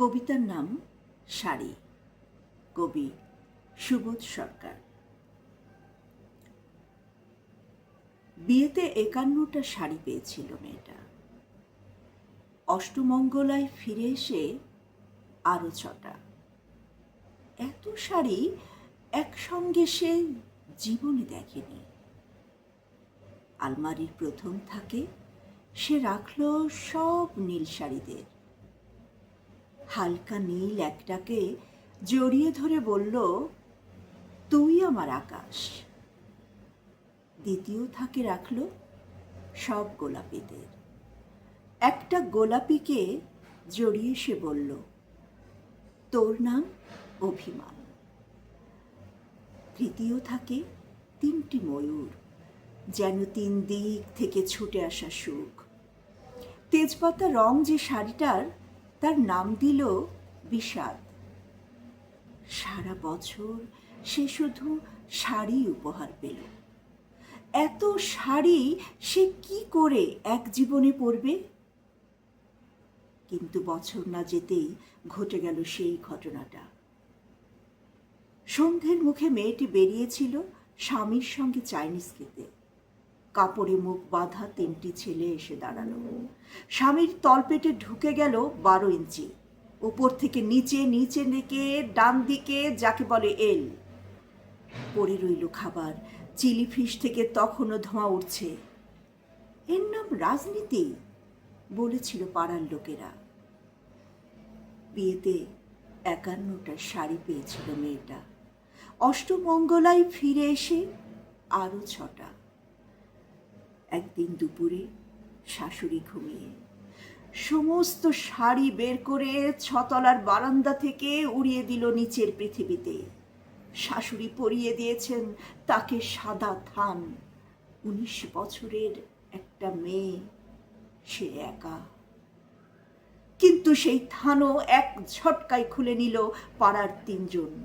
কবিতার নাম শাড়ি কবি সুবোধ সরকার। বিয়েতে একান্নটা শাড়ি পেয়েছিল মেয়েটা। অষ্টমঙ্গলায় ফিরে এসে আরও ছটা। এত শাড়ি একসঙ্গে সে জীবনে দেখেনি। আলমারির প্রথম থাকে সে রাখল সব নীল শাড়িদের। হালকা নীল একটাকে জড়িয়ে ধরে বলল, তুই আমার আকাশ। দ্বিতীয় থাকে রাখল সব গোলাপিদের। একটা গোলাপিকে জড়িয়ে সে বলল, তোর নাম অভিমান। তৃতীয় থাকে তিনটি ময়ূর, যেন তিন দিক থেকে ছুটে আসা সুখ। তেজপাতা রং যে শাড়িটার তার নাম দিল বিষাদ। সারা বছর সে শুধু শাড়ি উপহার পেল। এত শাড়ি সে কি করে এক জীবনে পরবে? কিন্তু বছর না যেতেই ঘটে গেল সেই ঘটনাটা। সন্ধ্যের মুখে মেয়েটি বেরিয়েছিল স্বামীর সঙ্গে চাইনিজ খেতে। কাপড়ে মুখ বাঁধা তিনটি ছেলে এসে দাঁড়াল। স্বামীর তলপেটে ঢুকে গেল বারো ইঞ্চি। উপর থেকে নিচে নিচে নেকে ডান দিকে, যাকে বলে এল। পড়ে রইল খাবার। চিলি ফিশ থেকে তখনও ধোঁয়া উঠছে। এর নাম রাজনীতি, বলেছিল পাড়ার লোকেরা। বিয়েতে একান্নটা শাড়ি পেয়েছিল মেয়েটা। অষ্টমঙ্গলায় ফিরে এসে আরও ছটা। একদিন দুপুরে শাশুড়ি ঘুমিয়ে সমস্ত শাড়ি বের করে ছতলার বারান্দা থেকে উড়িয়ে দিল নিচের পৃথিবীতে। শাশুড়ি পরিয়ে দিয়েছেন তাকে সাদা থান। উনিশ বছরের একটা মেয়ে, সে একা। কিন্তু সেই থানও এক ঝটকায় খুলে নিল পাড়ার তিনজন।